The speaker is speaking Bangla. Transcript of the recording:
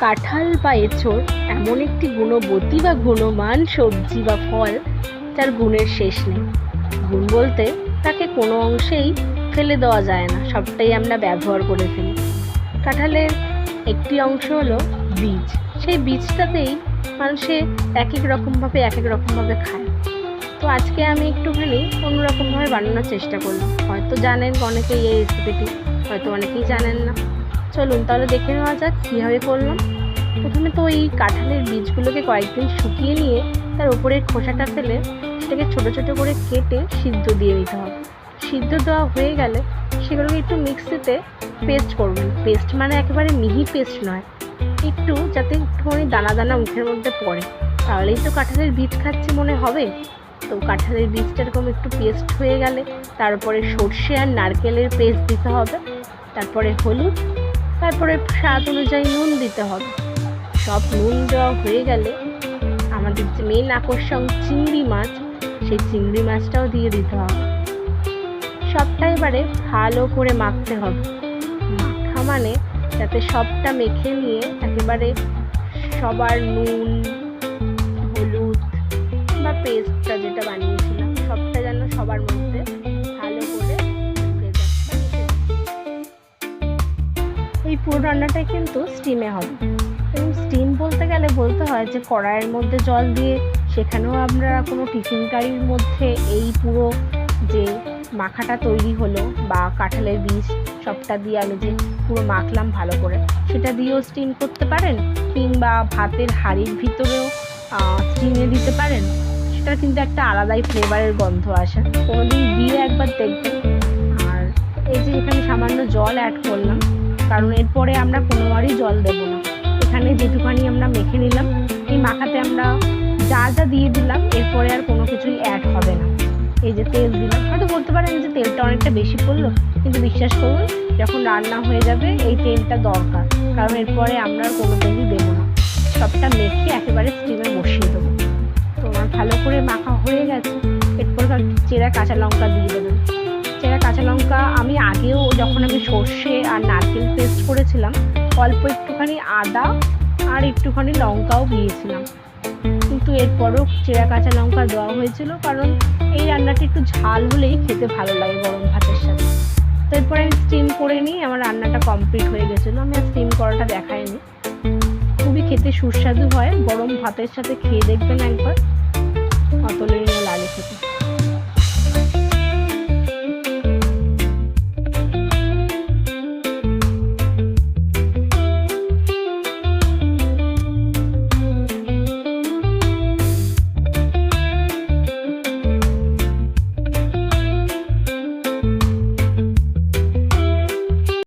কাঁঠাল বা এঁচোড় এমন একটি গুণবতী বা গুণমান সবজি বা ফল যার গুণের শেষ নেই। গুণ বলতে তাকে কোনো অংশেই ফেলে দেওয়া যায় না, সবটাই আমরা ব্যবহার করে ফেলি। কাঁঠালের একটি অংশ হলো বীজ। সেই বীজটাতেই মানুষে এক এক রকমভাবে এক এক রকমভাবে খায়। তো আজকে আমি একটুখানি অন্যরকমভাবে বানানোর চেষ্টা করলাম। হয়তো জানেন অনেকেই এই রেসিপিটি হয়তো অনেকেই জানেন না। চলুন, তাহলে দেখে নেওয়া যাক কীভাবে করলাম। প্রথমে তো ওই কাঁঠালের বীজগুলোকে কয়েকদিন শুকিয়ে নিয়ে তার উপরের খোসাটা ফেলে সেটাকে ছোটো ছোটো করে কেটে সিদ্ধ দিয়ে দিতে হবে। সিদ্ধ দেওয়া হয়ে গেলে সেগুলোকে একটু মিক্সিতে পেস্ট করবেন পেস্ট মানে একেবারে মিহি পেস্ট নয়, একটু যাতে একটুখানি দানা দানা মুখের মধ্যে পড়ে। তাহলেই তো কাঁঠালের বীজ খাচ্ছি মনে হবে। তো কাঁঠালের বীজটা এরকম একটু পেস্ট হয়ে গেলে তারপরে সর্ষে আর নারকেলের পেস্ট দিতে হবে। তারপরে হলুদ তারপরে স্বাদ অনুযায়ী নুন দিতে হবে। সব নুন দেওয়া হয়ে গেলে আমাদের যে মেন আকর্ষণ চিংড়ি মাছ, সেই চিংড়ি মাছটাও দিয়ে দিতে হবে। সবটা এবারে ভালো করে মাখতে হবে। মাখা মানে যাতে সবটা মেখে নিয়ে একেবারে সবার নুন পুরো রান্নাটাই কিন্তু স্টিমে হবে। এবং স্টিম বলতে গেলে বলতে হয় যে কড়াইয়ের মধ্যে জল দিয়ে সেখানেও আমরা কোনো টিফিন কারির মধ্যে এই পুরো যে মাখাটা তৈরি হলো বা কাঁঠালের বীজ সবটা দিয়ে আমি যে পুরো মাখলাম ভালো করে, সেটা দিয়েও স্টিম করতে পারেন কিংবা ভাতের হাঁড়ির ভিতরেও স্টিমে দিতে পারেন। সেটা কিন্তু একটা আলাদাই ফ্লেভারের গন্ধ আসে। কোনোদিন দিয়ে একবার দেখবেন। আর এই যে এখানে সামান্য জল অ্যাড করলাম কারণ এরপরে আমরা কোনোবারই জল দেবো না। এখানে যেটুকানি আমরা মেখে নিলাম, এই মাখাতে আমরা যা যা দিয়ে দিলাম, এরপরে আর কোনো কিছুই অ্যাড হবে না। এই যে তেল দিলাম, হয়তো বলতে পারেন যে তেলটা অনেকটা বেশি পড়ল, কিন্তু বিশ্বাস করুন, যখন রান্না হয়ে যাবে এই তেলটা দরকার, কারণ এরপরে আমরা আর কোনো তেলই দেবো না। সবটা মেখে একেবারে স্টিমে বসিয়ে দেবো। তো ভালো করে মাখা হয়ে গেছে, এরপর চেরা কাঁচা লঙ্কা দিয়ে দেবেন। চেরা কাঁচা লঙ্কা আমি আগেও যখন আমি সর্ষে আর নারকেল পেস্ট করেছিলাম, অল্প একটুখানি আদা আর একটুখানি লঙ্কাও দিয়েছিলাম। কিন্তু এরপরও চেরা কাঁচা লঙ্কা দেওয়া হয়েছিল কারণ এই রান্নাটা একটু ঝাল হলেই খেতে ভালো লাগে গরম ভাতের সাথে। তো এরপরে আমি স্টিম করে নিই আমার রান্নাটা কমপ্লিট হয়ে গেছিল। আমি আর স্টিম করাটা দেখাইনি। খুবই খেতে সুস্বাদু হয়, গরম ভাতের সাথে খেয়ে দেখবেন একবার। অতলনীয় লাগে খেতে।